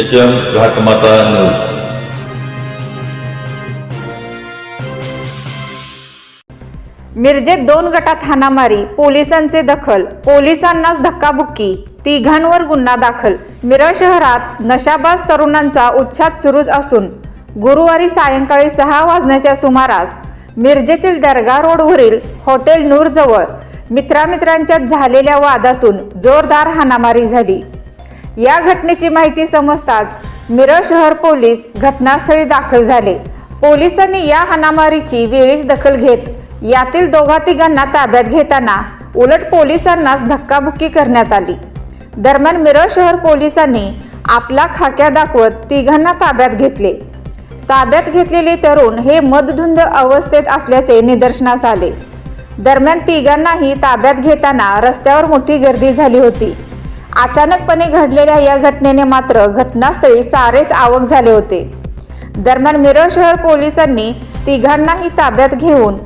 H M घाटमाता news मिरजेत दोन गटात हाणामारी पोलिसांचे दखल पोलिसांनाच धक्काबुक्की तिघांवर गुन्हा दाखल. मिरज शहरात नशाबाज तरुणांचा उच्छाद सुरूच असून गुरुवारी सायंकाळी सहा वाजण्याच्या सुमारास मिरजेतील दर्गा रोडवरील हॉटेल नूरजवळ मित्रामित्रांच्यात झालेल्या वादातून जोरदार हाणामारी झाली. या घटनेची माहिती समजताच मिरज शहर पोलीस घटनास्थळी दाखल झाले. पोलिसांनी या हाणामारीची वेळीच दखल घेत यातील दोघा तिघांना ताब्यात घेताना उलट पोलिसांनाच धक्काबुक्की करण्यात आली. दरम्यान मिरज शहर पोलिसांनी आपला खाक्या दाखवत तिघांना ताब्यात घेतले. ताब्यात घेतलेले तरुण हे मदधुंद अवस्थेत असल्याचे निदर्शनास आले. दरम्यान तिघांनाही ताब्यात घेताना रस्त्यावर मोठी गर्दी झाली होती. अचानकपणे घडलेल्या या घटनेने मात्र घटनास्थळी सारेच आवक झाले होते. दरम्यान मिरज शहर पोलिसांनी तिघांनाही ताब्यात घेऊन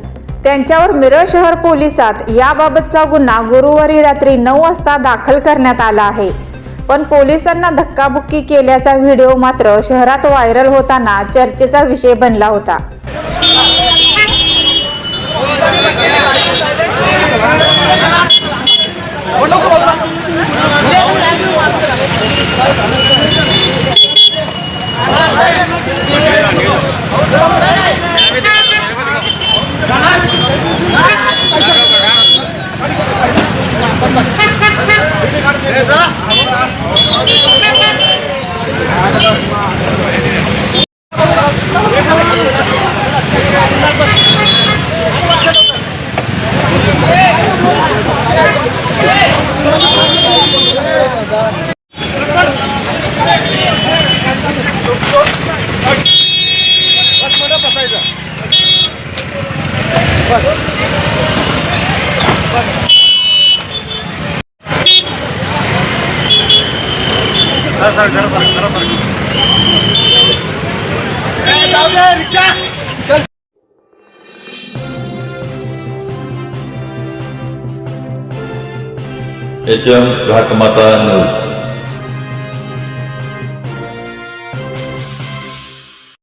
त्यांच्यावर मिरज शहर पोलिसात याबाबतचा गुन्हा गुरुवारी रात्री नऊ वाजता दाखल करण्यात आला आहे. पण पोलिसांना धक्काबुक्की केल्याचा व्हिडिओ मात्र शहरात व्हायरल होताना चर्चेचा विषय बनला होता. H M Ghatmata news.